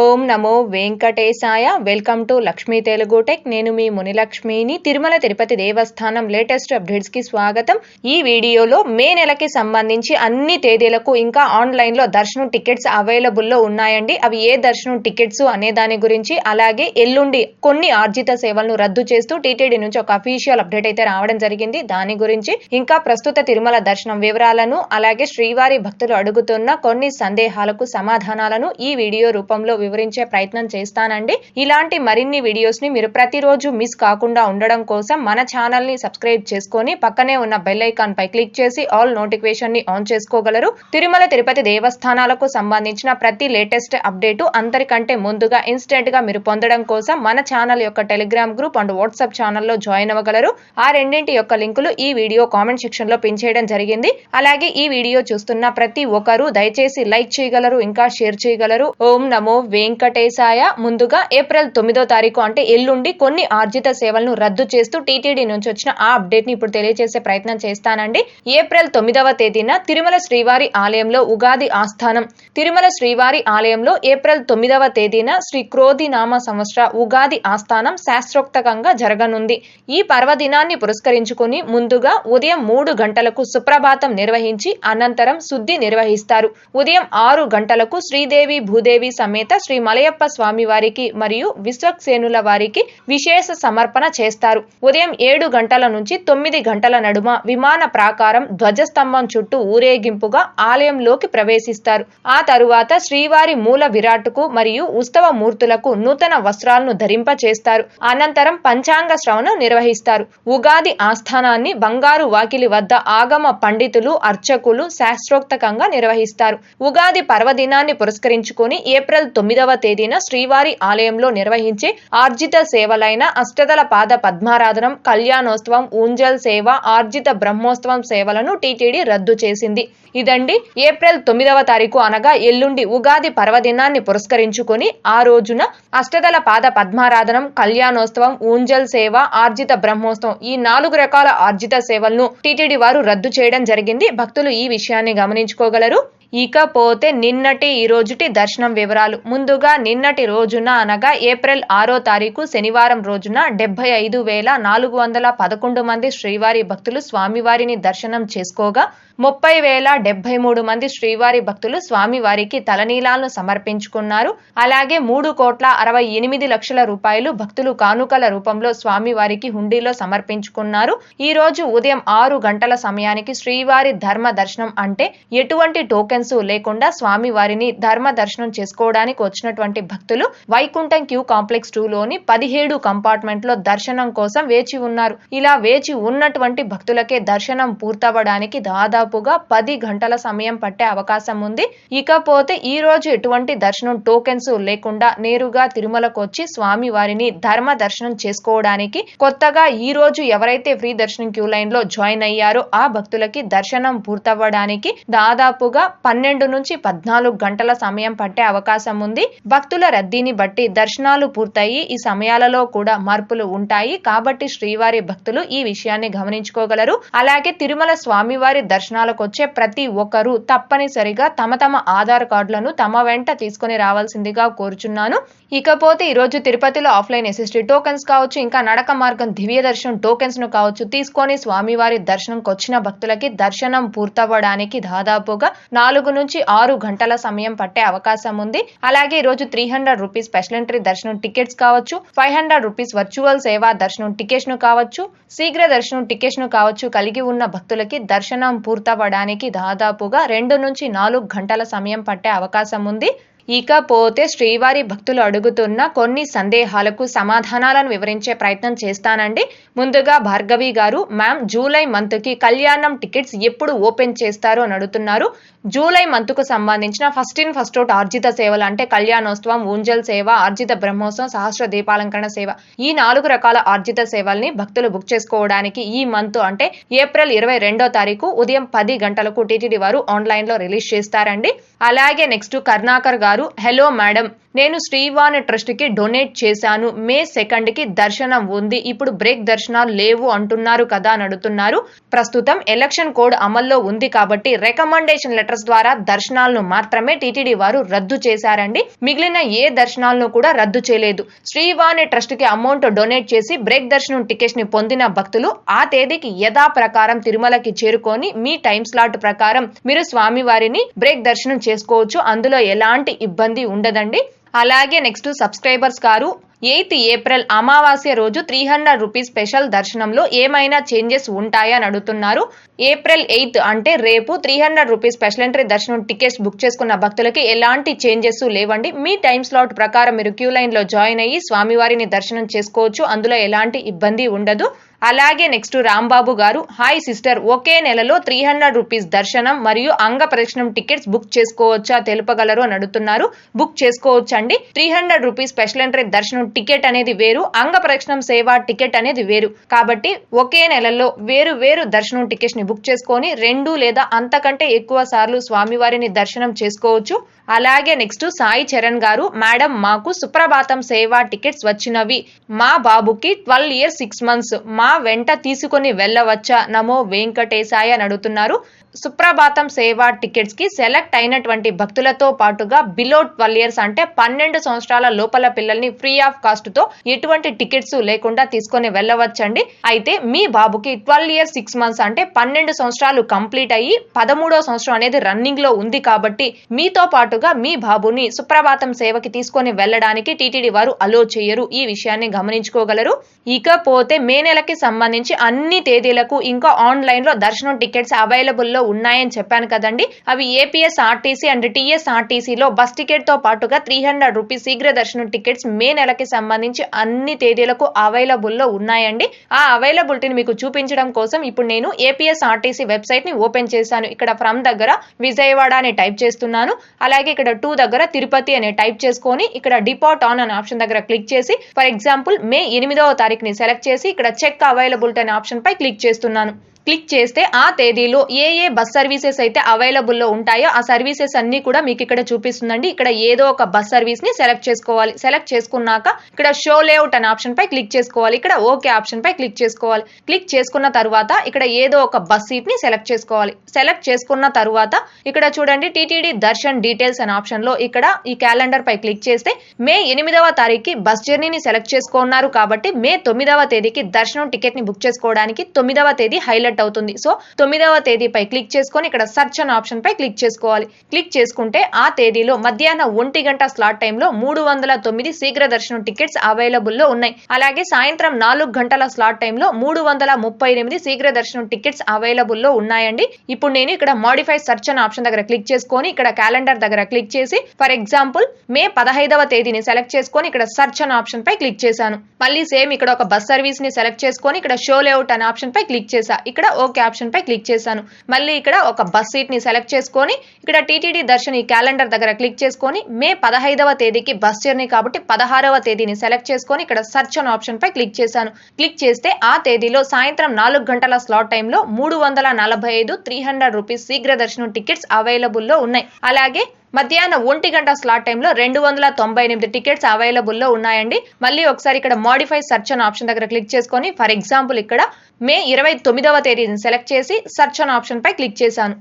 ఓం నమో వెంకటేశాయ. Welcome to Lakshmi Telugu tech. నేను మీ మునిలక్ష్మిని. తిరుమల తిరుపతి దేవస్థానం లేటెస్ట్ అప్డేట్స్కి స్వాగతం. ఈ వీడియోలో మే నెలకి సంబంధించి అన్ని తేదీలకు ఇంకా ఆన్లైన్లో దర్శనం టికెట్స్ అవైలబుల్లో ఉన్నాయండి. అవి ఏ దర్శనం టికెట్స్ అనే దాని గురించి అలాగే ఎల్లుండి కొన్ని ఆర్జిత సేవలను రద్దు చేస్తూ టీటీడీ నుంచి ఒక అఫీషియల్ అప్డేట్ అయితే రావడం జరిగింది. దాని గురించి ఇంకా ప్రస్తుత తిరుమల దర్శనం వివరాలను అలాగే శ్రీవారి భక్తులు అడుగుతున్న కొన్ని సందేహాలకు సమాధానాలను ఈ వీడియో రూపంలో వివరించే ప్రయత్నం చేస్తానండి. ఇలాంటి మరిన్ని వీడియోస్ని మీరు ప్రతిరోజు మిస్ కాకుండా ఉండడం కోసం మన ఛానల్ని సబ్స్క్రైబ్ చేసుకొని పక్కనే ఉన్న బెల్ ఐకాన్ పై క్లిక్ చేసి ఆల్ నోటిఫికేషన్ని ఆన్ చేసుకోగలరు. తిరుమల తిరుపతి దేవస్థానాలకు సంబంధించిన ప్రతి లేటెస్ట్ అప్డేటు అందరికంటే ముందుగా ఇన్స్టెంట్గా మీరు పొందడం కోసం మన ఛానల్ యొక్క టెలిగ్రామ్ గ్రూప్ అండ్ వాట్సాప్ ఛానల్లో జాయిన్ అవ్వగలరు. ఆ రెండింటి యొక్క లింకులు ఈ వీడియో కామెంట్ సెక్షన్లో పిన్ చేయడం జరిగింది. అలాగే ఈ వీడియో చూస్తున్న ప్రతి ఒక్కరూ దయచేసి లైక్ చేయగలరు ఇంకా షేర్ చేయగలరు. ఓం నమో వెంకటేశాయ ముందుగా ఏప్రిల్ తొమ్మిదో తారీఖు అంటే ఎల్లుండి కొన్ని ఆర్జిత సేవలను రద్దు చేస్తూ టీటీడీ నుంచి వచ్చిన ఆ అప్డేట్ని ఇప్పుడు తెలియజేసే ప్రయత్నం చేస్తానండి. ఏప్రిల్ తొమ్మిదవ తేదీన తిరుమల శ్రీవారి ఆలయంలో ఉగాది ఆస్థానం. తిరుమల శ్రీవారి ఆలయంలో ఏప్రిల్ తొమ్మిదవ తేదీన శ్రీ క్రోధి నామ సంవత్సర ఉగాది ఆస్థానం శాస్త్రోక్తకంగా జరగనుంది. ఈ పర్వదినాన్ని పురస్కరించుకుని ముందుగా ఉదయం మూడు గంటలకు సుప్రభాతం నిర్వహించి అనంతరం శుద్ధి నిర్వహిస్తారు. ఉదయం ఆరు గంటలకు శ్రీదేవి భూదేవి సమేత శ్రీ మలయప్ప స్వామి వారికి మరియు విశ్వక్సేనుల వారికి విశేష సమర్పణ చేస్తారు. ఉదయం ఏడు గంటల నుంచి తొమ్మిది గంటల నడుమ విమాన ప్రాకారం ధ్వజస్తంభం చుట్టూ ఊరేగింపుగా ఆలయంలోకి ప్రవేశిస్తారు. ఆ తరువాత శ్రీవారి మూల విరాట్కు మరియు ఉత్సవ మూర్తులకు నూతన వస్త్రాలను ధరింప చేస్తారు అనంతరం పంచాంగ శ్రవణం నిర్వహిస్తారు. ఉగాది ఆస్థానాన్ని బంగారు వాకిలి వద్ద ఆగమ పండితులు అర్చకులు శాస్త్రోక్తకంగా నిర్వహిస్తారు. ఉగాది పర్వదినాన్ని పురస్కరించుకొని ఏప్రిల్ తొమ్మిది తొమ్మిదవ తేదీన శ్రీవారి ఆలయంలో నిర్వహించే ఆర్జిత సేవలైన అష్టదల పాద పద్మారాధనం కళ్యాణోత్సవం ఊంజల్ సేవ ఆర్జిత బ్రహ్మోత్సవం సేవలను టీటీడీ రద్దు చేసింది. ఇదండి ఏప్రిల్ తొమ్మిదవ తారీఖు అనగా ఎల్లుండి ఉగాది పర్వదినాన్ని పురస్కరించుకొని ఆ రోజున అష్టదల పాద పద్మారాధనం కళ్యాణోత్సవం ఊంజల్ సేవ ఆర్జిత బ్రహ్మోత్సవం ఈ నాలుగు రకాల ఆర్జిత సేవలను టీటీడీ వారు రద్దు చేయడం జరిగింది. భక్తులు ఈ విషయాన్ని గమనించుకోగలరు. ఇకపోతే నిన్నటి ఈ రోజుటి దర్శనం వివరాలు. ముందుగా నిన్నటి రోజున అనగా ఏప్రిల్ ఆరో తారీఖు శనివారం రోజున డెబ్బై ఐదు వేల నాలుగు వందల పదకొండు మంది శ్రీవారి భక్తులు స్వామివారిని దర్శనం చేసుకోగా ముప్పై వేల డెబ్బై మూడు మంది శ్రీవారి భక్తులు స్వామివారికి తలనీలాలను సమర్పించుకున్నారు. అలాగే మూడు కోట్ల అరవై ఎనిమిది లక్షల రూపాయలు భక్తులు కానుకల రూపంలో స్వామివారికి హుండీలో సమర్పించుకున్నారు. ఈ రోజు ఉదయం ఆరు గంటల సమయానికి శ్రీవారి ధర్మ దర్శనం అంటే ఎటువంటి టోకెన్ టోకెన్స్ లేకుండా స్వామి వారిని ధర్మ దర్శనం చేసుకోవడానికి వచ్చినటువంటి భక్తులు వైకుంఠం క్యూ కాంప్లెక్స్ టూ లోని పదిహేడు కంపార్ట్మెంట్లో దర్శనం కోసం వేచి ఉన్నారు. ఇలా వేచి ఉన్నటువంటి భక్తులకే దర్శనం పూర్తవడానికి దాదాపుగా పది గంటల సమయం పట్టే అవకాశం ఉంది. ఇకపోతే ఈ రోజు ఎటువంటి దర్శనం టోకెన్స్ లేకుండా నేరుగా తిరుమలకు వచ్చి స్వామి వారిని ధర్మ దర్శనం చేసుకోవడానికి కొత్తగా ఈ రోజు ఎవరైతే ఫ్రీ దర్శనం క్యూ లైన్లో జాయిన్ అయ్యారో ఆ భక్తులకి దర్శనం పూర్తవ్వడానికి దాదాపుగా పన్నెండు నుంచి పద్నాలుగు గంటల సమయం పట్టే అవకాశం ఉంది. భక్తుల రద్దీని బట్టి దర్శనాలు పూర్తయి ఈ సమయాలలో కూడా మార్పులు ఉంటాయి. కాబట్టి శ్రీవారి భక్తులు ఈ విషయాన్ని గమనించుకోగలరు. అలాగే తిరుమల స్వామివారి దర్శనాలకు వచ్చే ప్రతి ఒక్కరూ తప్పనిసరిగా తమ తమ ఆధార్ కార్డులను తమ వెంట తీసుకుని రావాల్సిందిగా కోరుచున్నాను. ఇకపోతే ఈ రోజు తిరుపతిలో ఆఫ్లైన్ ఎస్ఎస్టీ టోకెన్స్ కావచ్చు ఇంకా నడక మార్గం దివ్య దర్శనం టోకెన్స్ను కావచ్చు తీసుకొని స్వామివారి దర్శనంకి వచ్చిన భక్తులకి దర్శనం పూర్తవ్వడానికి దాదాపుగా నాలుగు నుంచి ఆరు గంటల సమయం పట్టే అవకాశం ఉంది. అలాగే ఈ రోజు three hundred rupees special entry దర్శనం టికెట్స్ కావచ్చు ఫైవ్ హండ్రెడ్ రూపీస్ వర్చువల్ సేవా దర్శనం టికెట్స్ను కావచ్చు శీఘ్ర దర్శనం టికెట్స్ను కావచ్చు కలిగి ఉన్న భక్తులకి దర్శనం పూర్తవ్వడానికి దాదాపుగా రెండు నుంచి నాలుగు గంటల సమయం పట్టే అవకాశం ఉంది. ఇకపోతే శ్రీవారి భక్తులు అడుగుతున్న కొన్ని సందేహాలకు సమాధానాలను వివరించే ప్రయత్నం చేస్తానండి. ముందుగా భార్గవి గారు మ్యామ్ జూలై మంత్కి కళ్యాణం టికెట్స్ ఎప్పుడు ఓపెన్ చేస్తారు? అని అడుగుతున్నారు. జూలై మంత్కు సంబంధించిన ఫస్ట్ ఇన్ ఫస్ట్ అవుట్ ఆర్జిత సేవలు అంటే కళ్యాణోత్సవం ఊంజల్ సేవ ఆర్జిత బ్రహ్మోత్సవం సహస్ర దీపాలంకరణ సేవ. ఈ నాలుగు రకాల ఆర్జిత సేవల్ని భక్తులు బుక్ చేసుకోవడానికి ఈ మంత్ అంటే ఏప్రిల్ ఇరవై రెండో తారీఖు ఉదయం పది గంటలకు టీటీడీ వారు ఆన్లైన్లో రిలీజ్ చేస్తారండి. అలాగే నెక్స్ట్ కర్ణాకర్ గారు హలో మేడం నేను శ్రీవాణి ట్రస్ట్కి డొనేట్ చేశాను. మే సెకండ్కి దర్శనం ఉంది. ఇప్పుడు బ్రేక్ దర్శనాలు లేవు అంటున్నారు కదా అని అడుగుతున్నారు. ప్రస్తుతం ఎలక్షన్ కోడ్ అమల్లో ఉంది కాబట్టి రికమెండేషన్ లెటర్స్ ద్వారా దర్శనాలను మాత్రమే టీటీడీ వారు రద్దు చేశారండి. మిగిలిన ఏ దర్శనాలను కూడా రద్దు చేయలేదు. శ్రీవాణి ట్రస్ట్కి అమౌంట్ డొనేట్ చేసి బ్రేక్ దర్శనం టికెట్స్ని పొందిన భక్తులు ఆ తేదీకి యథా ప్రకారం తిరుమలకి చేరుకొని మీ టైం స్లాట్ ప్రకారం మీరు స్వామివారిని బ్రేక్ దర్శనం చేసుకోవచ్చు. అందులో ఎలాంటి ఇబ్బంది ఉండదండి. అలాగే నెక్స్ట్ సబ్స్క్రైబర్స్ గారు ఎయిత్ ఏప్రిల్ అమావాస్య రోజు త్రీ హండ్రెడ్ రూపీస్ స్పెషల్ దర్శనంలో ఏమైనా చేంజెస్ ఉంటాయా అని అడుగుతున్నారు. ఏప్రిల్ ఎయిత్ అంటే రేపు three hundred rupees special entry దర్శనం టికెట్స్ బుక్ చేసుకున్న భక్తులకి ఎలాంటి చేంజెస్ లేవండి. మీ టైం స్లాట్ ప్రకారం మీరు క్యూ లైన్లో జాయిన్ అయ్యి స్వామివారిని దర్శనం చేసుకోవచ్చు. అందులో ఎలాంటి ఇబ్బంది ఉండదు. అలాగే నెక్స్ట్ రాంబాబు గారు హాయ్ సిస్టర్ ఒకే నెలలో త్రీ హండ్రెడ్ రూపీస్ దర్శనం మరియు అంగ ప్రదక్షిణం టికెట్స్ బుక్ చేసుకోవచ్చా తెలుపగలరు అని అడుగుతున్నారు. బుక్ చేసుకోవచ్చు అండి three hundred rupees special entry దర్శనం టికెట్ అనేది వేరు అంగ ప్రదక్షిణం సేవ టికెట్ అనేది వేరు. కాబట్టి ఒకే నెలలో వేరు వేరు దర్శనం టికెట్స్ని బుక్ చేసుకొని రెండు లేదా అంతకంటే ఎక్కువ సార్లు స్వామివారిని దర్శనం చేసుకోవచ్చు. అలాగే నెక్స్ట్ సాయి చరణ్ గారు మేడం మాకు సుప్రభాతం సేవ టికెట్స్ వచ్చినవి. మా బాబుకి ట్వెల్వ్ ఇయర్స్ సిక్స్ మంత్స్. మా వెంట తీసుకొని వెళ్ళవచ్చా? నమో వెంకటేశాయ అని అడుగుతున్నారు. సుప్రభాతం సేవ టికెట్స్కి సెలెక్ట్ అయినటువంటి భక్తులతో పాటుగా బిలో ట్వెల్వ్ ఇయర్స్ అంటే పన్నెండు సంవత్సరాల లోపల పిల్లల్ని ఫ్రీ ఆఫ్ కాస్ట్తో ఎటువంటి టికెట్స్ లేకుండా తీసుకొని వెళ్ళవచ్చండి. అయితే మీ బాబుకి ట్వెల్వ్ ఇయర్స్ సిక్స్ మంత్స్ అంటే పన్నెండు సంవత్సరాలు కంప్లీట్ అయ్యి పదమూడో సంవత్సరం అనేది రన్నింగ్లో ఉంది కాబట్టి మీతో పాటుగా మీ బాబుని సుప్రభాతం సేవకి తీసుకొని వెళ్ళడానికి టీటీడీ వారు అలో చేయరు. ఈ విషయాన్ని గమనించుకోగలరు. ఇకపోతే మే నెలకి సంబంధించి అన్ని తేదీలకు ఇంకా ఆన్లైన్లో దర్శనం టికెట్స్ అవైలబుల్లో ఉన్నాయని చెప్పాను కదండి. అవి ఏపీఎస్ ఆర్టీసీ అండ్ టీఎస్ ఆర్టీసీలో బస్ టికెట్తో పాటుగా త్రీ హండ్రెడ్ రూపీస్ శీఘ్ర దర్శనం టికెట్స్ మే నెలకి సంబంధించి అన్ని తేదీలకు అవైలబుల్లో ఉన్నాయండి. ఆ అవైలబిలిటీని మీకు చూపించడం కోసం ఇప్పుడు నేను ఏపీఎస్ ఆర్టీసీ వెబ్సైట్ని ఓపెన్ చేశాను. ఇక్కడ ఫ్రమ్ దగ్గర విజయవాడ అని టైప్ చేస్తున్నాను. అలాగే ఇక్కడ టూ దగ్గర తిరుపతి అనే టైప్ చేసుకొని ఇక్కడ డిపార్ట్ ఆన్ అనే ఆప్షన్ దగ్గర క్లిక్ చేసి ఫర్ ఎగ్జాంపుల్ మే ఎనిమిదవ తారీఖుని సెలెక్ట్ చేసి ఇక్కడ చెక్ అవైలబిలిటీ అనే ఆప్షన్ పై క్లిక్ చేస్తున్నాను. క్లిక్ చేస్తే ఆ తేదీలో ఏ ఏ బస్ సర్వీసెస్ అయితే అవైలబుల్లో ఉంటాయో ఆ సర్వీసెస్ అన్ని కూడా మీకు ఇక్కడ చూపిస్తుందండి. ఇక్కడ ఏదో ఒక బస్ సర్వీస్ని సెలెక్ట్ చేసుకోవాలి. సెలెక్ట్ చేసుకున్నాక ఇక్కడ షో లేఅవుట్ అనే ఆప్షన్ పై క్లిక్ చేసుకోవాలి. ఇక్కడ ఓకే ఆప్షన్ పై క్లిక్ చేసుకోవాలి. క్లిక్ చేసుకున్న తర్వాత ఇక్కడ ఏదో ఒక బస్ సీట్ని సెలెక్ట్ చేసుకోవాలి. సెలెక్ట్ చేసుకున్న తర్వాత ఇక్కడ చూడండి టీటీడీ దర్శన్ డీటెయిల్స్ అనే ఆప్షన్లో ఇక్కడ ఈ క్యాలెండర్ పై క్లిక్ చేస్తే మే ఎనిమిదవ తారీఖుకి బస్ జర్నీని సెలెక్ట్ చేసుకున్నారు కాబట్టి మే తొమ్మిదవ తేదీకి దర్శనం టికెట్ని బుక్ చేసుకోవడానికి తొమ్మిదవ తేదీ హైలైట్ సెలెక్ట్ అవుతుంది. సో తొమ్మిదవ తేదీపై క్లిక్ చేసుకొని ఇక్కడ సర్చ్ అనే ఆప్షన్ పై క్లిక్ చేసుకోవాలి. క్లిక్ చేసుకుంటే ఆ తేదీలో మధ్యాహ్నం ఒంటి గంట స్లాట్ టైంలో మూడు వందల తొమ్మిది శీఘ్ర దర్శనం టికెట్స్ అవైలబుల్లో ఉన్నాయి. అలాగే సాయంత్రం నాలుగు గంటల స్లాట్ టైంలో మూడు వందల ముప్పై ఎనిమిది శీఘ్ర దర్శనం టికెట్స్ అవైలబుల్లో ఉన్నాయండి. ఇప్పుడు నేను ఇక్కడ మాడిఫై సర్చ్ అనే ఆప్షన్ దగ్గర క్లిక్ చేసుకొని ఇక్కడ క్యాలెండర్ దగ్గర క్లిక్ చేసి ఫర్ ఎగ్జాంపుల్ మే పదహైదవ తేదీని సెలెక్ట్ చేసుకొని ఇక్కడ సర్చ్ అనే ఆప్షన్ పై క్లిక్ చేశాను. మళ్ళీ సేమ్ ఇక్కడ ఒక బస్ సర్వీస్ని సెలెక్ట్ చేసుకొని ఇక్కడ షో లేఅవుట్ అనే ఆప్షన్ పై క్లిక్ చేశా. ఇక్కడ ఇక్కడ ఓకే ఆప్షన్ పై క్లిక్ చేశాను. మళ్ళీ ఇక్కడ ఒక బస్ సీట్ని సెలెక్ట్ చేసుకొని ఇక్కడ టీటీడీ దర్శన్ ఈ క్యాలెండర్ దగ్గర క్లిక్ చేసుకొని మే పదహైదవ తేదీకి బస్ జర్నీ కాబట్టి పదహారవ తేదీని సెలెక్ట్ చేసుకొని ఇక్కడ సర్చ్ అనే ఆప్షన్ పై క్లిక్ చేశాను. క్లిక్ చేస్తే ఆ తేదీలో సాయంత్రం నాలుగు గంటల స్లాట్ టైంలో మూడు వందల నలభై ఐదు త్రీ హండ్రెడ్ రూపీస్ శీఘ్ర దర్శనం టికెట్స్ అవైలబుల్లో ఉన్నాయి. అలాగే మధ్యాహ్నం ఒంటి గంట స్లాట్ టైంలో రెండు వందల తొంభై ఎనిమిది టికెట్స్ అవైలబుల్లో ఉన్నాయండి. మళ్ళీ ఒకసారి ఇక్కడ మోడిఫై సర్చ్ అనే ఆప్షన్ దగ్గర క్లిక్ చేసుకొని ఫర్ ఎగ్జాంపుల్ ఇక్కడ మే ఇరవై తొమ్మిదవ తేదీని సెలెక్ట్ చేసి సర్చ్ అనే ఆప్షన్ పై క్లిక్ చేశాను.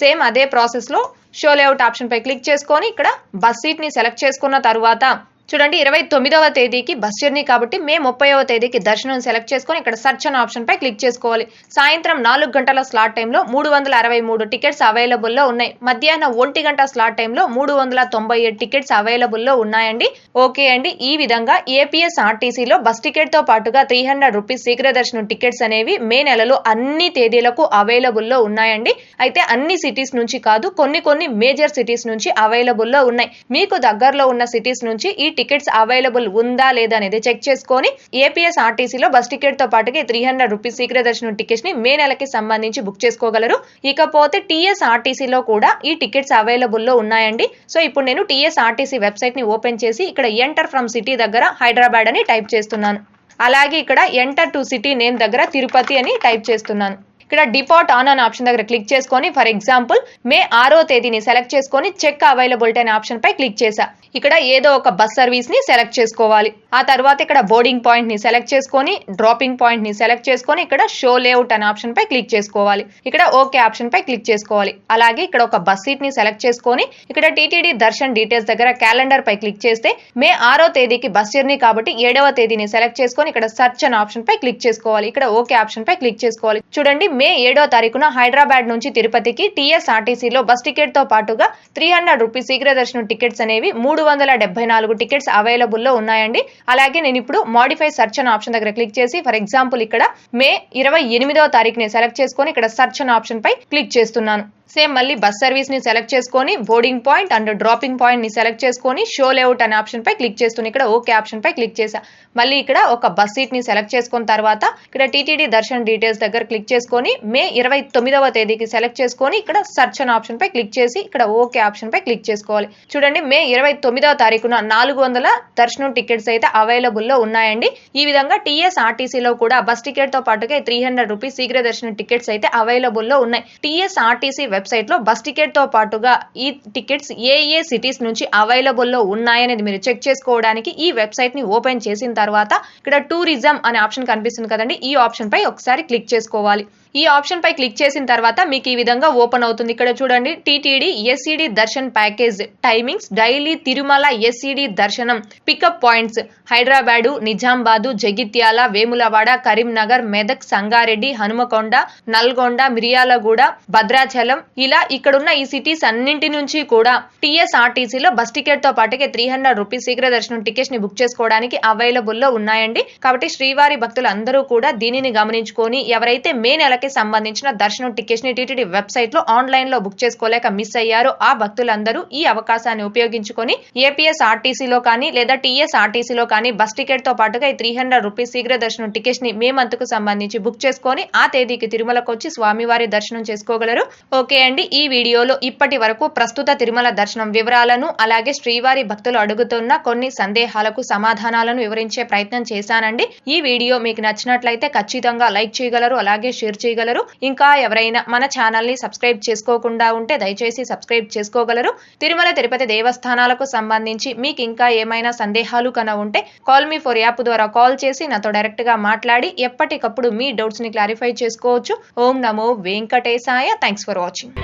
సేమ్ అదే ప్రాసెస్లో షో లేఅవుట్ ఆప్షన్ పై క్లిక్ చేసుకొని ఇక్కడ బస్ సీట్ని సెలెక్ట్ చేసుకున్న తర్వాత చూడండి ఇరవై తొమ్మిదవ తేదీకి బస్ జర్నీ కాబట్టి మే ముప్పైవ తేదీకి దర్శనం సెలెక్ట్ చేసుకొని ఇక్కడ సర్చ్ అనే ఆప్షన్ పై క్లిక్ చేసుకోవాలి. సాయంత్రం నాలుగు గంటల స్లాట్ టైంలో మూడు వందల అరవై మూడు టికెట్స్ అవైలబుల్లో ఉన్నాయి. మధ్యాహ్నం ఒంటి గంట స్లాట్ టైంలో మూడు వందల తొంభై ఏడు టికెట్స్ అవైలబుల్లో ఉన్నాయండి. ఓకే అండి ఈ విధంగా ఏపీఎస్ ఆర్టీసీలో బస్ టికెట్తో పాటుగా త్రీ హండ్రెడ్ రూపీస్ శీఘ్ర దర్శనం టికెట్స్ అనేవి మే నెలలో అన్ని తేదీలకు అవైలబుల్లో ఉన్నాయండి. అయితే అన్ని సిటీస్ నుంచి కాదు కొన్ని కొన్ని మేజర్ సిటీస్ నుంచి అవైలబుల్లో ఉన్నాయి. మీకు దగ్గరలో ఉన్న సిటీస్ నుంచి ఈ టికెట్స్ అవైలబుల్ ఉందా లేదా అనేది చెక్ చేసుకొని ఏపీఎస్ ఆర్టీసీలో బస్ టికెట్తో పాటుగా త్రీ హండ్రెడ్ రూపీస్ శీఘ్ర దర్శనం టికెట్స్ని మే నెలకి సంబంధించి బుక్ చేసుకోగలరు. ఇకపోతే టీఎస్ఆర్టీసీలో కూడా ఈ టికెట్స్ అవైలబుల్లో ఉన్నాయండి. సో ఇప్పుడు నేను టీఎస్ఆర్టీసీ వెబ్సైట్ని ఓపెన్ చేసి ఇక్కడ ఎంటర్ ఫ్రమ్ సిటీ దగ్గర హైదరాబాద్ అని టైప్ చేస్తున్నాను. అలాగే ఇక్కడ ఎంటర్ టు సిటీ నేమ్ దగ్గర తిరుపతి అని టైప్ చేస్తున్నాను. ఇక్కడ డిఫాల్ట్ ఆన్ అనే ఆప్షన్ దగ్గర క్లిక్ చేసుకొని ఫర్ ఎగ్జాంపుల్ మే ఆరో తేదీని సెలెక్ట్ చేసుకొని చెక్ అవైలబిలిటీ అనే ఆప్షన్ పై క్లిక్ చేశా. ఇక్కడ ఏదో ఒక బస్ సర్వీస్ని సెలెక్ట్ చేసుకోవాలి. ఆ తర్వాత ఇక్కడ బోర్డింగ్ పాయింట్ని సెలెక్ట్ చేసుకొని డ్రాపింగ్ పాయింట్ని సెలెక్ట్ చేసుకొని ఇక్కడ షో లేఅవుట్ అనే ఆప్షన్ పై క్లిక్ చేసుకోవాలి. ఇక్కడ ఓకే ఆప్షన్ పై క్లిక్ చేసుకోవాలి. అలాగే ఇక్కడ ఒక బస్ సీట్ని సెలెక్ట్ చేసుకొని ఇక్కడ టీటీడీ దర్శన్ డీటెయిల్స్ దగ్గర క్యాలెండర్ పై క్లిక్ చేస్తే మే ఆరో తేదీకి బస్ జర్నీ కాబట్టి ఏడవ తేదీని సెలెక్ట్ చేసుకొని ఇక్కడ సర్చ్ అనే ఆప్షన్ పై క్లిక్ చేసుకోవాలి. ఇక్కడ ఓకే ఆప్షన్ పై క్లిక్ చేసుకోవాలి. చూడండి మే ఏడో తారీఖున హైదరాబాద్ నుంచి తిరుపతికి టీఎస్ఆర్టీసీలో బస్ టికెట్తో పాటుగా త్రీ హండ్రెడ్ రూపీస్ శీఘ్రదర్శనం టికెట్స్ అనేవి మూడు వందల డెబ్బై నాలుగు టికెట్స్ అవైలబుల్లో ఉన్నాయండి. అలాగే నేను ఇప్పుడు మాడిఫై సర్చ్ అనే ఆప్షన్ దగ్గర క్లిక్ చేసి ఫర్ ఎగ్జాంపుల్ ఇక్కడ మే ఇరవై ఎనిమిదవ తారీఖుని సెలెక్ట్ చేసుకొని ఇక్కడ సర్చ్ అనే ఆప్షన్ పై క్లిక్ చేస్తున్నాను. సేమ్ మళ్ళీ బస్ సర్వీస్ని సెలెక్ట్ చేసుకొని బోర్డింగ్ పాయింట్ అండ్ డ్రాపింగ్ పాయింట్ని సెలెక్ట్ చేసుకొని షో లేఅవుట్ అనే ఆప్షన్ పై క్లిక్ చేస్తుంది ఇక్కడ ఓకే ఆప్షన్ పై క్లిక్ చేసా మళ్ళీ ఇక్కడ ఒక బస్ సీట్ని సెలెక్ట్ చేసుకున్న తర్వాత ఇక్కడ టీటీడీ దర్శన్ డీటెయిల్స్ దగ్గర క్లిక్ చేసుకొని మే ఇరవై తొమ్మిదవ తేదీకి సెలెక్ట్ చేసుకొని ఇక్కడ సర్చ్ అనే ఆప్షన్ పై క్లిక్ చేసి ఇక్కడ ఓకే ఆప్షన్ పై క్లిక్ చేసుకోవాలి. చూడండి మే ఇరవై తొమ్మిదవ తారీఖున నాలుగు వందల దర్శనం టికెట్స్ అయితే అవైలబుల్లో ఉన్నాయండి. ఈ విధంగా టీఎస్ఆర్టీసీలో కూడా బస్ టికెట్తో పాటుగా త్రీ హండ్రెడ్ రూపీస్ శీఘ్ర దర్శనం టికెట్స్ అయితే అవైలబుల్లో ఉన్నాయి. టీఎస్ఆర్టీసీ వెబ్సైట్లో బస్ టికెట్తో పాటుగా ఈ టికెట్స్ ఏ ఏ సిటీస్ నుంచి అవైలబుల్లో ఉన్నాయనేది మీరు చెక్ చేసుకోవడానికి ఈ వెబ్సైట్ని ఓపెన్ చేసిన తర్వాత ఇక్కడ టూరిజం అనే ఆప్షన్ కనిపిస్తుంది కదండి ఈ ఆప్షన్ పై ఒకసారి క్లిక్ చేసుకోవాలి. ఈ ఆప్షన్ పై క్లిక్ చేసిన తర్వాత మీకు ఈ విధంగా ఓపెన్ అవుతుంది. ఇక్కడ చూడండి TTD SED darshan package timings daily Tirumala SED దర్శనం పికప్ పాయింట్స్ హైదరాబాదు నిజామాబాదు జగిత్యాల వేములవాడ కరీంనగర్ మెదక్ సంగారెడ్డి హనుమకొండ నల్గొండ మిరియాలగూడ భద్రాచలం. ఇలా ఇక్కడున్న ఈ సిటీస్ అన్నింటి నుంచి కూడా టీఎస్ఆర్టీసీలో బస్ టికెట్తో పాటుగా త్రీ హండ్రెడ్ రూపీస్ శీఘ్ర దర్శనం టికెట్స్ని బుక్ చేసుకోవడానికి అవైలబుల్లో ఉన్నాయండి. కాబట్టి శ్రీవారి భక్తులు అందరూ కూడా దీనిని గమనించుకొని ఎవరైతే మే నెలకి సంబంధించిన దర్శనం టికెట్స్ని టీటీడీ వెబ్సైట్లో ఆన్లైన్లో బుక్ చేసుకోలేక మిస్ అయ్యారో. ఆ భక్తులందరూ ఈ అవకాశాన్ని ఉపయోగించుకొని ఏపీఎస్ ఆర్టీసీలో కానీ లేదా టీఎస్ ఆర్టీసీలో కానీ బస్ టికెట్తో పాటుగా ఈ త్రీ హండ్రెడ్ రూపీస్ శీఘ్ర దర్శనం టికెట్స్ని మే మంత్కు సంబంధించి బుక్ చేసుకొని ఆ తేదీకి తిరుమలకు వచ్చి స్వామివారి దర్శనం చేసుకోగలరు. ఓకే అండి ఈ వీడియోలో ఇప్పటి వరకు ప్రస్తుత తిరుమల దర్శనం వివరాలను అలాగే శ్రీవారి భక్తులు అడుగుతున్న కొన్ని సందేహాలకు సమాధానాలను వివరించే ప్రయత్నం చేశానండి. ఈ వీడియో మీకు నచ్చినట్లయితే ఖచ్చితంగా లైక్ చేయగలరు అలాగే షేర్ చేయగలరు. ఇంకా ఎవరైనా మన ఛానల్ని సబ్స్క్రైబ్ చేసుకోకుండా ఉంటే దయచేసి సబ్స్క్రైబ్ చేసుకోగలరు. తిరుమల తిరుపతి దేవస్థానాలకు సంబంధించి మీకు ఇంకా ఏమైనా సందేహాలు కన ఉంటే కాల్ మీ ఫోర్ యాప్ ద్వారా కాల్ చేసి నాతో డైరెక్ట్గా మాట్లాడి ఎప్పటికప్పుడు మీ డౌట్స్ని క్లారిఫై చేసుకోవచ్చు. ఓం నమో వెంకటేశాయ. Thanks for watching.